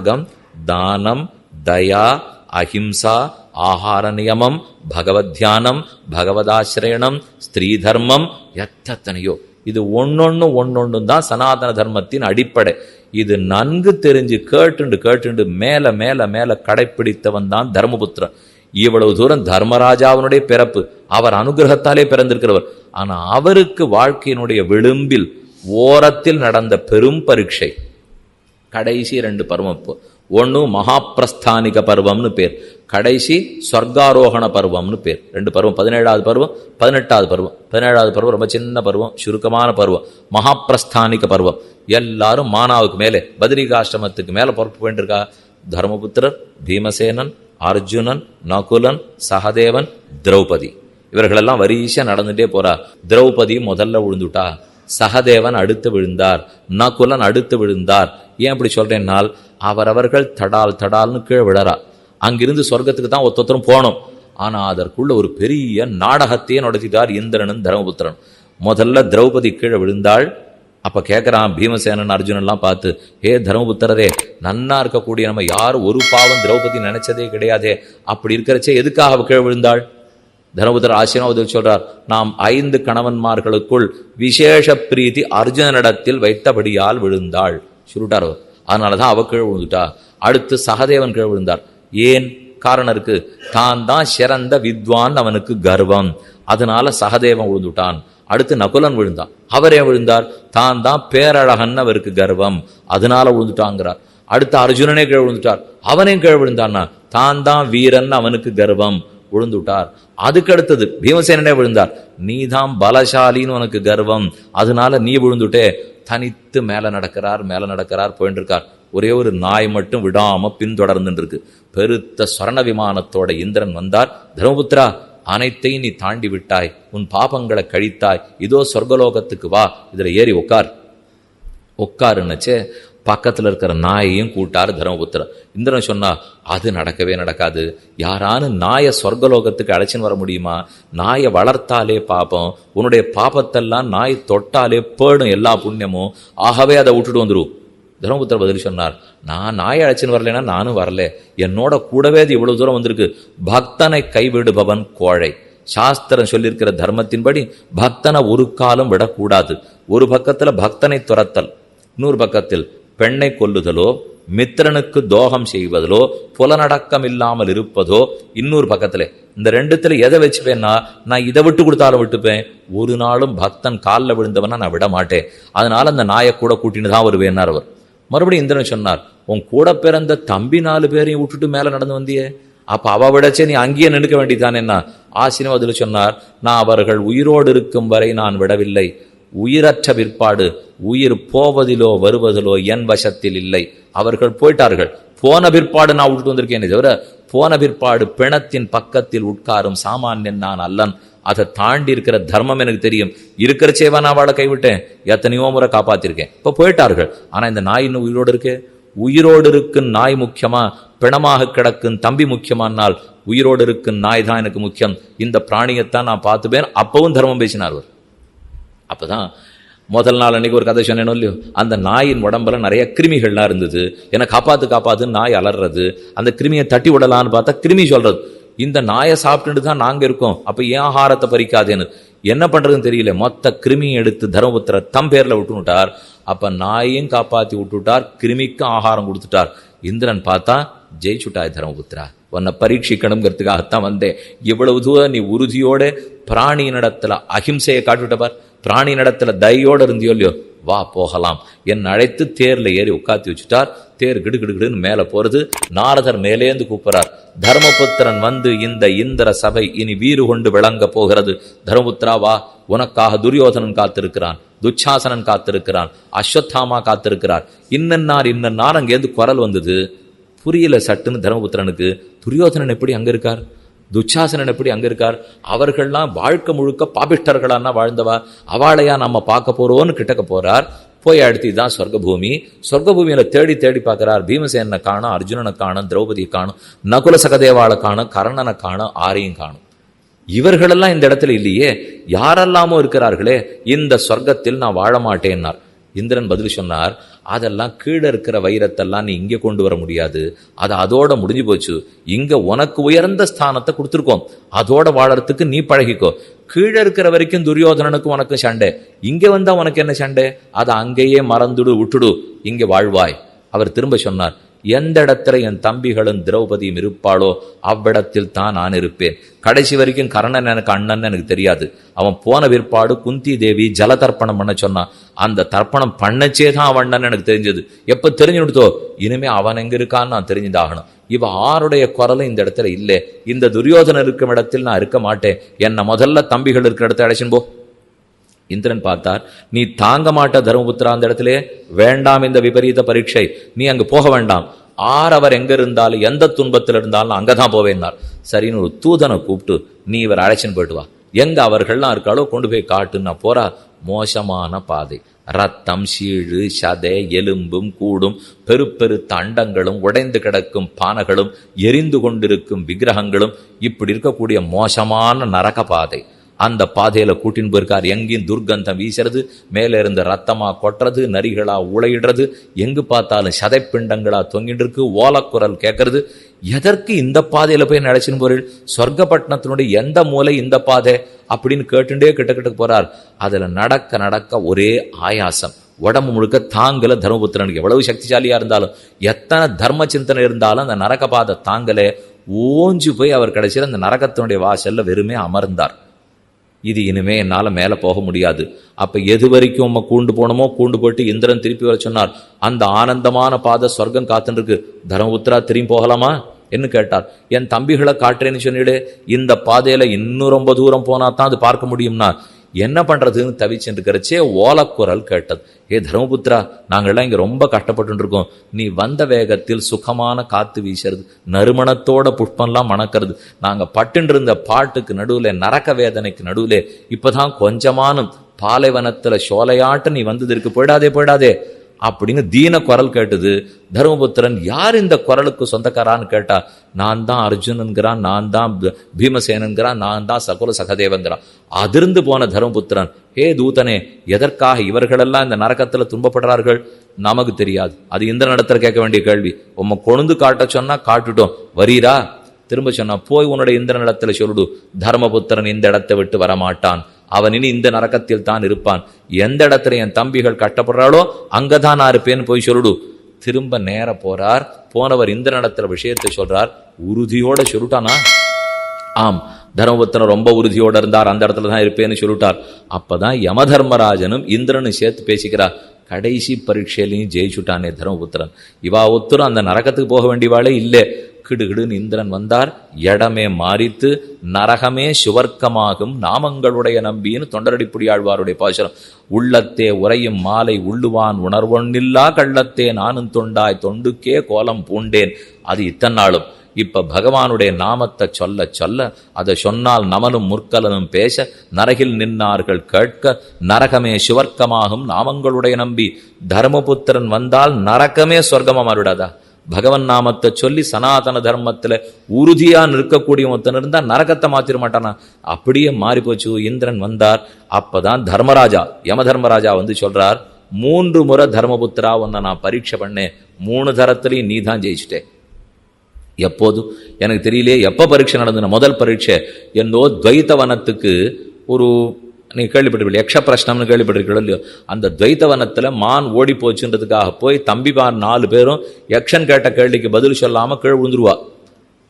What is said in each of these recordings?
தியாகம் தானம் தயா அஹிம்சா ஆகார நியமம் பகவத் தியானம் பகவதாசிரயணம் ஸ்திரீ தர்மம் எத்தனையோ இது ஒன்னொன்னு ஒன்னொன்னு தான் சனாதன தர்மத்தின் அடிப்படை இது நன்கு தெரிஞ்சு கேட்டுண்டு கேட்டுண்டு மேல மேல மேல கடைப்பிடித்தவன் தான் தர்மபுத்திரன் இவ்வளவு தூரம் தர்மராஜாவினுடைய பிறப்பு அவர் அனுகிரகத்தாலே பிறந்திருக்கிறவர் ஆனா அவருக்கு வாழ்க்கையினுடைய விளிம்பில் ஓரத்தில் நடந்த பெரும் பரீட்சை கடைசி ரெண்டு பருவம். இப்போ ஒன்று மகாப்பிரஸ்தானிக பருவம்னு பேர். கடைசி சொர்க்காரோகண பருவம்னு பேர். ரெண்டு பருவம். பதினேழாவது பருவம் பதினெட்டாவது பருவம். பதினேழாவது பருவம் ரொம்ப சின்ன பருவம் சுருக்கமான பருவம். மகாப்பிரஸ்தானிக பருவம். எல்லாரும் மானாவுக்கு மேலே பதிரிகாசிரமத்துக்கு மேலே பொறுப்பு வேண்டியிருக்கா தர்மபுத்திரர் பீமசேனன் அர்ஜுனன் நகுலன் சகதேவன் திரௌபதி. இவர்களெல்லாம் வரிசையாக நடந்துகிட்டே போறா. திரௌபதி முதல்ல விழுந்துட்டா சகதேவன் அடுத்து விழுந்தார். நகுலன் அடுத்து விழுந்தார். ஏன் அப்படி சொல்றேன்னால் அவரவர்கள் தடால் தடால்னு கீழே விழறா. அங்கிருந்து சொர்க்கத்துக்கு தான் ஒத்தொத்தரும் போனோம் ஆனா அதற்குள்ள ஒரு பெரிய நாடகத்தையே நடத்திட்டார் இந்திரனும் தர்மபுத்திரன். முதல்ல திரௌபதி கீழே விழுந்தாள். அப்போ கேட்குறான் பீமசேனன் அர்ஜுனன்லாம் பார்த்து ஏ தர்மபுத்திரரே நன்னா இருக்கக்கூடிய நம்ம யாரும் ஒரு பாவம் திரௌபதி நினைச்சதே கிடையாதே. அப்படி இருக்கிறச்சே எதுக்காக கீழே விழுந்தாள்? தர்மபுத்திர ஆசீர்வாதம் சொல்றார் நாம் ஐந்து கணவன்மார்களுக்குள் விசேஷ பிரீதி அர்ஜுனனிடத்தில் வைத்தபடியால் விழுந்தாள். சுருட்டார் அவர். அதனாலதான் அவ கீழ் விழுந்துட்டா. அடுத்து சகதேவன் கீழ் விழுந்தார். ஏன்? காரணம் இருக்கு. தான் தான் சிறந்த வித்வான் அவனுக்கு கர்வம். அதனால சகதேவன் விழுந்துட்டான். அடுத்து நகுலன் விழுந்தான். அவரே விழுந்தார்? தான் தான் பேரழகன் அவருக்கு கர்வம். அதனால விழுந்துட்டாங்கிறார். அடுத்து அர்ஜுனனே கீழ் விழுந்துட்டார். அவனே கீழ் விழுந்தான்னா தான் தான் வீரன் அவனுக்கு கர்வம். விழுந்துட்டார். அதுக்கு அடுத்தது பீமசேனனே விழுந்தார். நீதான் பலசாலின்னு உனக்கு கர்வம். அதனால நீ விழுந்துட்டே. தனித்து மேல நடக்கிறார் மேல நடக்கிறார் போயிட்டு இருக்கார் ஒரே ஒரு நாய் மட்டும் விடாம பின்தொடர்ந்துட்டு இருக்கு பெருத்த சொரண விமானத்தோட இந்திரன் வந்தார். தர்மபுத்திரா அனைத்தையும் நீ தாண்டி விட்டாய். உன் பாபங்களை கழித்தாய். இதோ சொர்க்கலோகத்துக்கு வா. இதுல ஏறி உட்கார் உட்காருன்னுச்சே பக்கத்தில் இருக்கிற நாயையும் கூட்டார் தர்மபுத்திரன் இந்திரன் சொன்னா அது நடக்கவே நடக்காது. யாரானு நாயை சொர்க்கலோகத்துக்கு அழைச்சின்னு வர முடியுமா? நாயை வளர்த்தாலே பாப்பம் உன்னுடைய பாப்பத்தெல்லாம் நாய் தொட்டாலே பேடும் எல்லா புண்ணியமும். ஆகவே அதை விட்டுட்டு வந்துடும் தர்மபுத்திர பதில் சொன்னார் நான் நாயை அழைச்சின்னு வரலைன்னா நானும் வரல. என்னோட கூடவே அது இவ்வளவு தூரம் வந்திருக்கு. பக்தனை கைவிடுபவன் கோழை. சாஸ்திரம் சொல்லியிருக்கிற தர்மத்தின்படி பக்தனை ஒரு காலம் விடக்கூடாது. ஒரு பக்கத்தில் பக்தனை துரத்தல் இன்னொரு பக்கத்தில் பெண்ணை கொல்லுதலோ மித்திரனுக்கு தோகம் செய்வதிலோ புலனடக்கம் இல்லாமல் இருப்பதோ இன்னொரு பக்கத்தில் இந்த ரெண்டுத்தில் எதை வச்சுப்பேன்னா நான் இதை விட்டு கொடுத்தாலும் விட்டுப்பேன். ஒரு நாளும் பக்தன் காலில் விழுந்தவனா நான் விட மாட்டேன். அதனால அந்த நாயை கூட கூட்டின்னு தான் வருவேன்னார் அவர். மறுபடியும் இந்திரன் சொன்னார் உன் கூட பிறந்த தம்பி நாலு பேரையும் விட்டுட்டு மேலே நடந்து வந்தியே. அப்போ அவ விடச்சே நீ அங்கேயே நினைக்க வேண்டியதானேன்னா என்ன அதில் சொன்னார் நான் அவர்கள் உயிரோடு இருக்கும் வரை நான் விடவில்லை. உயிரற்ற பிற்பாடு உயிர் போவதிலோ வருவதிலோ என் வசத்தில் இல்லை. அவர்கள் போயிட்டார்கள். போன பிற்பாடு நான் விட்டு வந்திருக்கேன் தவிர போன பிற்பாடு பிணத்தின் பக்கத்தில் உட்காரும் சாமானியன் நான் அல்லன். அதை தாண்டி இருக்கிற தர்மம் எனக்கு தெரியும். இருக்கிறச்சேவா நான் அவளை கைவிட்டேன். எத்தனையோ முறை காப்பாத்திருக்கேன். இப்போ போயிட்டார்கள். ஆனால் இந்த நாய் இன்னும் உயிரோடு இருக்கு? உயிரோடு இருக்கும் நாய் முக்கியமா? பிணமாக கிடக்கும் தம்பி முக்கியமானால் உயிரோடு இருக்கும் நாய் தான் எனக்கு முக்கியம். இந்த பிராணியத்தான் நான் பார்த்துப்பேன். அப்பவும் தர்மம் பேசினார் அவர். அப்போ தான் முதல் நாள் அன்றைக்கி ஒரு கதை சொன்னேனோ இல்லையோ? அந்த நாயின் உடம்புல நிறைய கிருமிகள்லாம் இருந்தது. என்னை காப்பாற்று காப்பாத்துன்னு நாய் அலறது. அந்த கிருமியை தட்டி விடலான்னு பார்த்தா கிருமி சொல்கிறது இந்த நாயை சாப்பிட்டுட்டு தான் நாங்கள் இருக்கோம். அப்போ ஏன் ஆகாரத்தை பறிக்காதேன்னு? என்ன பண்ணுறதுன்னு தெரியல. மொத்த கிருமியை எடுத்து தர்மபுத்திர தம் பேரில் விட்டுட்டார் அப்போ நாயையும் காப்பாற்றி விட்டுவிட்டார் கிருமிக்கும் ஆகாரம் கொடுத்துட்டார். இந்திரன் பார்த்தா ஜெயிச்சுட்டாய் தர்மபுத்திரா. உன்னை பரீட்சிக்கணுங்கிறதுக்காகத்தான் வந்தேன். இவ்வளவு தூரம் நீ உறுதியோடு பிராணியினிடத்துல அகிம்சையை காட்டுவிட்டப்பார் பிராணியினிடத்துல தையோடு இருந்தியோ இல்லையோ வா போகலாம். என் அழைத்து தேரில் ஏறி உட்காத்தி வச்சுட்டார். தேர் கிடு கிடுகிடுன்னு மேலே போகிறது நாரதர் மேலேந்து கூப்பிட்றார். தர்மபுத்திரன் வந்து இந்த இந்திர சபை இனி வீறு கொண்டு விளங்க போகிறது. தர்மபுத்திரா வா. உனக்காக துரியோதனன் காத்திருக்கிறான். துச்சாசனன் காத்திருக்கிறான். அஸ்வத்தாமா காத்திருக்கிறார். இன்னன்னார் இன்னன்னார். அங்கேருந்து குரல் வந்தது. புரியல சட்டுன்னு தர்மபுத்திரனுக்கு. துரியோதனன் எப்படி அங்கே இருக்கார்? துச்சாசனன் எப்படி அங்கே இருக்கார்? அவர்கள்லாம் வாழ்க்கை முழுக்க பாபிஷ்டர்களானா வாழ்ந்தவா? அவளையா நம்ம பார்க்க போறோம்னு கிட்டக்க போறார். போய் அடுத்து இதுதான் சொர்க்கபூமி. சொர்க்கபூமியில தேடி தேடி பார்க்கிறார். பீமசேனனை காணும் அர்ஜுனனை காணும் திரௌபதியை காணும் நகுல சகதேவாளை காணும் கர்ணனை காணும் ஆரையும் காணும். இவர்களெல்லாம் இந்த இடத்துல இல்லையே. யாரெல்லாமோ இருக்கிறார்களே. இந்த சொர்க்கத்தில் நான் வாழ மாட்டேன்னார். இந்திரன் பதில் சொன்னார் அதெல்லாம் கீழே இருக்கிற வைரத்தெல்லாம் நீ இங்கே கொண்டு வர முடியாது. அது அதோட முடிஞ்சு போச்சு. இங்கே உனக்கு உயர்ந்த ஸ்தானத்தை கொடுத்துருக்கோம். அதோட வாழறதுக்கு நீ பழகிக்கோ. கீழே இருக்கிற வரைக்கும் துரியோதனனுக்கும் உனக்கு சண்டை. இங்கே வந்தால் உனக்கு என்ன சண்டை? அதை அங்கேயே மறந்துடு விட்டுடு. இங்கே வாழ்வாய். அவர் திரும்ப சொன்னார் எந்த இடத்துல என் தம்பிகளும் திரௌபதியும் இருப்பாளோ அவ்விடத்தில் தான் நான் இருப்பேன். கடைசி வரைக்கும் கர்ணன் எனக்கு அண்ணன் எனக்கு தெரியாது. அவன் போன பிற்பாடு குந்தி தேவி ஜல தர்ப்பணம் பண்ண சொன்னான் அந்த தர்ப்பணம் பண்ணச்சே தான் அவன் அண்ணன் எனக்கு தெரிஞ்சது. எப்போ தெரிஞ்சு கொடுத்தோ இனிமே அவன் எங்க இருக்கான்னு நான் தெரிஞ்சுதாகணும். இவ ஆருடைய குரலும் இந்த இடத்துல இல்லை. இந்த துரியோதனன் இருக்கும் இடத்தில் நான் இருக்க மாட்டேன். என்னை முதல்ல தம்பிகள் இருக்கிற இடத்த அழைச்சின்னு போ. இந்திரன் பார்த்தார் நீ தாங்க மாட்ட தர்மபுத்திரா அந்த இடத்திலே? வேண்டாம் இந்த விபரீத பரீட்சை. நீ அங்கு போக வேண்டாம். ஆர் அவர் எங்க இருந்தாலும் எந்த துன்பத்தில் இருந்தாலும் அங்கதான் போவேன்னார். சரின்னு ஒரு தூதனை கூப்பிட்டு நீ இவர் அழைச்சின்னு போயிட்டு வா. எங்க அவர்கள்லாம் இருக்காளோ கொண்டு போய் காட்டுன்னா போறா. மோசமான பாதை. ரத்தம் சீழு சதை எலும்பும் கூடும் பெரு தண்டங்களும் உடைந்து கிடக்கும் பானைகளும் எரிந்து கொண்டிருக்கும் விக்கிரகங்களும் இப்படி இருக்கக்கூடிய மோசமான நரக பாதை. அந்த பாதையில கூட்டின்னு போயிருக்கார். எங்கேயும் துர்க்கந்தம் வீசுறது மேலே இருந்து ரத்தமா கொட்டுறது நரிகளா உளையிடுறது எங்கு பார்த்தாலும் சதைப்பிண்டங்களா தொங்கிட்டு இருக்கு ஓலக்குரல் கேட்கறது. எதற்கு இந்த பாதையில போய் நினைச்சின்னு போறீள் சொர்க்கப்பட்டினத்தினுடைய எந்த மூலை இந்த பாதை? அப்படின்னு கேட்டுட்டே கிட்ட கிட்ட போறார். அதுல நடக்க நடக்க ஒரே ஆயாசம். உடம்பு முழுக்க தாங்கல தர்மபுத்திரனுக்கு எவ்வளவு சக்திசாலியா இருந்தாலும் எத்தனை தர்ம சிந்தனை இருந்தாலும் அந்த நரக பாதை தாங்கலே. ஓஞ்சு போய் அவர் கடைசியில் அந்த நரகத்தினுடைய வாசல்ல வெறுமே அமர்ந்தார். இது இனிமே என்னால் மேலே போக முடியாது. அப்போ எது வரைக்கும் உம்மை கூண்டு போனோமோ கூண்டு போயிட்டு இந்திரன் திருப்பி வர சொன்னார். அந்த ஆனந்தமான பாதை சொர்க்கம் காத்துன்னு இருக்கு தர்மபுத்திரா திரும்பி போகலாமா? என்று கேட்டார். என் தம்பிகளை காட்டுறேன்னு சொன்னிடு இந்த பாதையில் இன்னும் ரொம்ப தூரம் போனால் தான் அது பார்க்க முடியும்னா என்ன பண்ணுறதுன்னு தவிச்சுட்டு இருக்கிறச்சே ஓலக்குரல் கேட்டது. ஏ தர்மபுத்திரா நாங்கள்லாம் இங்கே ரொம்ப கஷ்டப்பட்டு இருக்கோம் நீ வந்த வேகத்தில் சுகமான காற்று வீசுறது நறுமணத்தோட புஷ்பம்லாம் மணக்கிறது. நாங்கள் பட்டுன்னு இருந்த பாட்டுக்கு நடுவில் நரக்க வேதனைக்கு நடுவில் இப்போ தான் கொஞ்சமானும் பாலைவனத்தில் சோலையாட்டு நீ வந்தது இருக்கு. போயிடாதே போயிடாதே. அப்படின்னு தீன குரல் கேட்டது. தர்மபுத்திரன் யார் இந்த குரலுக்கு சொந்தக்காரான்னு கேட்டா? நான் தான் அர்ஜுனன்கிறான் நான் தான் பீமசேனன்கிறான் நான் தான் சகுல சகதேவங்கிறான் அதிர்ந்து போன தர்மபுத்திரன் ஹே தூதனே எதற்காக இவர்களெல்லாம் இந்த நரக்கத்தில் துன்பப்படுறார்கள்? நமக்கு தெரியாது. அது இந்த நடத்துல கேட்க வேண்டிய கேள்வி. உம்மை கொழுந்து காட்ட சொன்னா காட்டுட்டோம். வரீரா திரும்ப சொன்னா போய் உன்னுடைய இந்த நிலத்துல சொல்லுடு. தர்மபுத்திரன் இந்த இடத்தை விட்டு வரமாட்டான். அவன் இனி இந்த நரக்கத்தில் தான் இருப்பான். எந்த இடத்துல என் தம்பிகள் கட்டப்படுறாளோ அங்கதான் நான் இருப்பேன்னு போய் சொல்லுடு. திரும்ப நேர போறார். போனவர் இந்த நடத்துல விஷயத்தை சொல்றார். உறுதியோட சொல்லிட்டானா? ஆம். தர்மபுத்திரன் ரொம்ப உறுதியோட இருந்தார். அந்த இடத்துல தான் இருப்பேன்னு சொல்லிட்டார். அப்பதான் யமதர்மராஜனும் இந்திரனும் சேர்த்து பேசிக்கிறார். கடைசி பரீட்சையிலையும் ஜெயிச்சுட்டானே தர்மபுத்திரன். இவா ஒத்துரும் அந்த நரக்கத்துக்கு போக வேண்டியவாளே இல்லை. கிடுகிடுன்னு இந்திரன் வந்தார். இடமே மாறித்து நரகமே சுவர்க்கமாகும் நாமங்களுடைய நம்பின்னு தொண்டரடிப்புடியாழ்வாருடைய பாசுரம். உள்ளத்தே உறையும் மாலை உள்ளுவான் உணர்வொன்னில்லா கள்ளத்தே நானும் தொண்டாய் தொண்டுக்கே கோலம் பூண்டேன். அது இத்தனை நாளும். இப்ப பகவானுடைய நாமத்தை சொல்ல சொல்ல அதை சொன்னால் நமனும் முற்கலனும் பேச நரகில் நின்னார்கள் கேட்க நரகமே சுவர்க்கமாகும் நாமங்களுடைய நம்பி. தர்மபுத்திரன் வந்தால் நரகமே சொர்க்கமா மாறிவிடாதா? பகவன் நாமத்தை சொல்லி சனாதன தர்மத்தில் உறுதியாக நிற்கக்கூடிய ஒருத்தன் இருந்தால் நரகத்தை மாற்றிட மாட்டானா? அப்படியே மாறி போச்சு இந்திரன் வந்தார். அப்பதான் தர்மராஜா யம தர்மராஜா வந்து சொல்கிறார் மூன்று முறை தர்மபுத்திரா ஒன்றை நான் பரீட்சை பண்ணேன். மூணு தரத்துலையும் நீ தான் ஜெயிச்சிட்டேன் எப்போது? எனக்கு தெரியலையே எப்போ பரீட்சை நடந்தன முதல் பரீட்சை. என்னோ துவைத்த வனத்துக்கு ஒரு நீ கேள்விப்பட்டிருப்பீங்க யக்ஷ பிரஷ்னம்னு கேள்விப்பட்டிருக்கீங்களோ? இல்லையோ? அந்த துவைத்தவனத்தில் மான் ஓடி போச்சுன்றதுக்காக போய் தம்பிமார் நாலு பேரும் யக்ஷன் கேட்ட கேள்விக்கு பதில் சொல்லாமல் கீழ் விழுந்துருவா.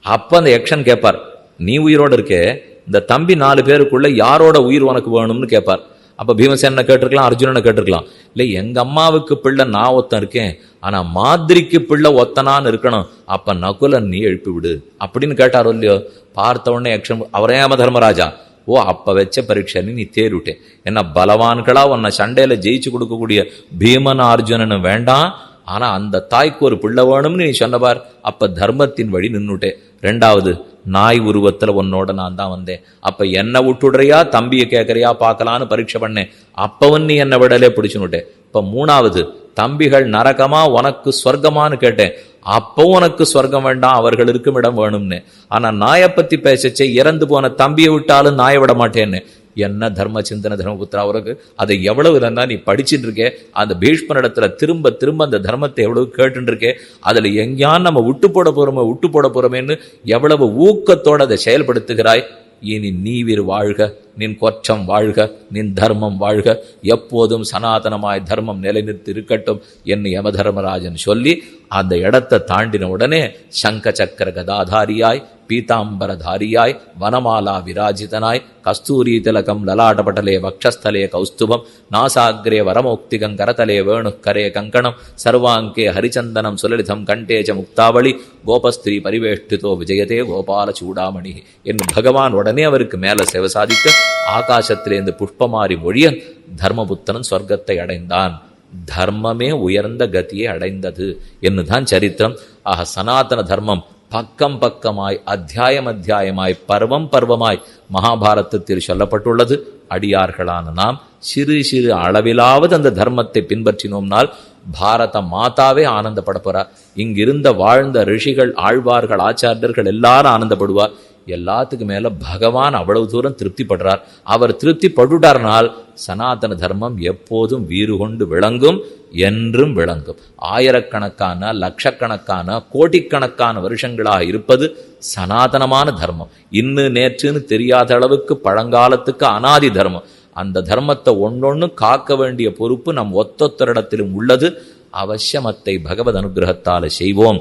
அப்போ அந்த யக்ஷன் கேட்பார் நீ உயிரோட இருக்கே இந்த தம்பி நாலு பேருக்குள்ளே யாரோட உயிர் உனக்கு வேணும்னு கேட்பார் அப்போ பீமசேனனை கேட்டிருக்கலாம் அர்ஜுனனை கேட்டிருக்கலாம். இல்லை எங்கள் அம்மாவுக்கு பிள்ளை நான் ஒத்தன் இருக்கேன் ஆனால் மாதிரிக்கு பிள்ளை ஒத்தனான்னு இருக்கணும். அப்போ நகுலன் நீ எழுப்பி விடு அப்படின்னு கேட்டாரோ இல்லையோ? பார்த்த உடனே யக்ஷன் அவரே யம தர்மராஜா ஓ அப்போ வச்ச பரீட்சைன்னு நீ தேர்விட்டே என்ன பலவான்களா உன்னை சண்டையில் ஜெயிச்சு கொடுக்கக்கூடிய பீமன் அர்ஜுனனும் வேண்டாம். ஆனால் அந்த தாய்க்கு ஒரு பிள்ளை வேணும்னு நீ சொன்னபார் அப்போ தர்மத்தின் வழி நின்றுட்டேன் ரெண்டாவது நாய் உருவத்தில் உன்னோட நான் தான் வந்தேன். அப்போ என்னை விட்டுடுறியா? தம்பியை கேட்கறியா பார்க்கலான்னு பரீட்சை பண்ணேன். அப்பவும் நீ என்னை விடலே பிடிச்சுன்னுட்டேன் இப்போ மூணாவது தம்பிகள் நரகமா உனக்கு சொர்க்கமான்னு கேட்டேன். அப்போ உனக்கு சொர்க்கம் வேண்டாம் அவர்கள் இருக்கும் இடம் வேணும்னு. ஆனா நாயை பத்தி பேசச்சே இறந்து போன தம்பியை விட்டாலும் நாயை விட மாட்டேன்னு. என்ன தர்ம சிந்தனை தர்மபுத்திரா அவருக்கு அதை எவ்வளவு இருந்தா நீ படிச்சுட்டு இருக்கே? அந்த பீஷ்மனிடத்துல திரும்ப திரும்ப அந்த தர்மத்தை எவ்வளவு கேட்டுட்டு இருக்கே? அதுல எங்கேயான் நம்ம விட்டு போட போறோமே விட்டு போட போறோமேன்னு எவ்வளவு ஊக்கத்தோடு அதை செயல்படுத்துகிறாய்? இனி நீவிர் வாழ்க. நின் கொற்றம் வாழ்க நின் தர்மம் வாழ்க. எப்போதும் சனாதனமாய் தர்மம் நிலைநிறுத்தி இருக்கட்டும் என்று யமதர்மராஜன் சொல்லி அந்த இடத்தை தாண்டின உடனே சங்க சக்கர கதாதாரியாய் பீதாம்பரதாரியாய் வனமாலா விராஜிதனாய் கஸ்தூரி திலகம் லலாடபடலே வக்ஷஸ்தலே கௌஸ்துபம் நாசாகிரே வரமௌக்திகம் கரதலே வேணுக்கரே கங்கணம் சர்வாங்கே ஹரிச்சந்தனம் சுலலிதம் கண்டேஜ முக்தாவளி கோபஸ்திரீ பரிவேஷ்டிதோ விஜயதே கோபால சூடாமணி. என்று பகவான் உடனே அவருக்கு மேலே சேவை சாதிக்க ஆகாசத்திலேருந்து புஷ்பமாரி மொழியன் தர்மபுத்தனன் சொர்க்கத்தை அடைந்தான். தர்மமே உயர்ந்த கதியை அடைந்தது என்னுதான் சரித்திரம். ஆக சனாதன தர்மம் பக்கம் பக்கமாய் அத்தியாயம் அத்தியாயமாய் பர்வம் பர்வமாய் மகாபாரதத்தில் சொல்லப்பட்டுள்ளது. அடியார்களான நாம் சிறு சிறு அளவிலாவது அந்த தர்மத்தை பின்பற்றினோம்னால் பாரத மாதாவே ஆனந்தப்பட போறார் இங்கிருந்த வாழ்ந்த ரிஷிகள் ஆழ்வார்கள் ஆச்சாரியர்கள் எல்லாரும் ஆனந்தப்படுவார். எல்லாத்துக்கு மேலே பகவான் அவ்வளவு தூரம் திருப்திப்படுறார். அவர் திருப்தி பட்டுட்டார்னால் சனாதன தர்மம் எப்போதும் வீறு கொண்டு விளங்கும் என்றும் விளங்கும். ஆயிரக்கணக்கான லட்சக்கணக்கான கோடிக்கணக்கான வருஷங்களாக இருப்பது சனாதனமான தர்மம். இன்னு நேற்றுன்னு தெரியாத அளவுக்கு பழங்காலத்துக்கு அனாதி தர்மம். அந்த தர்மத்தை ஒன்னொன்னு காக்க வேண்டிய பொறுப்பு நம் ஒத்தொத்தரிடத்திலும் உள்ளது. அவசியமத்தை பகவத் அனுகிரகத்தால் செய்வோம்.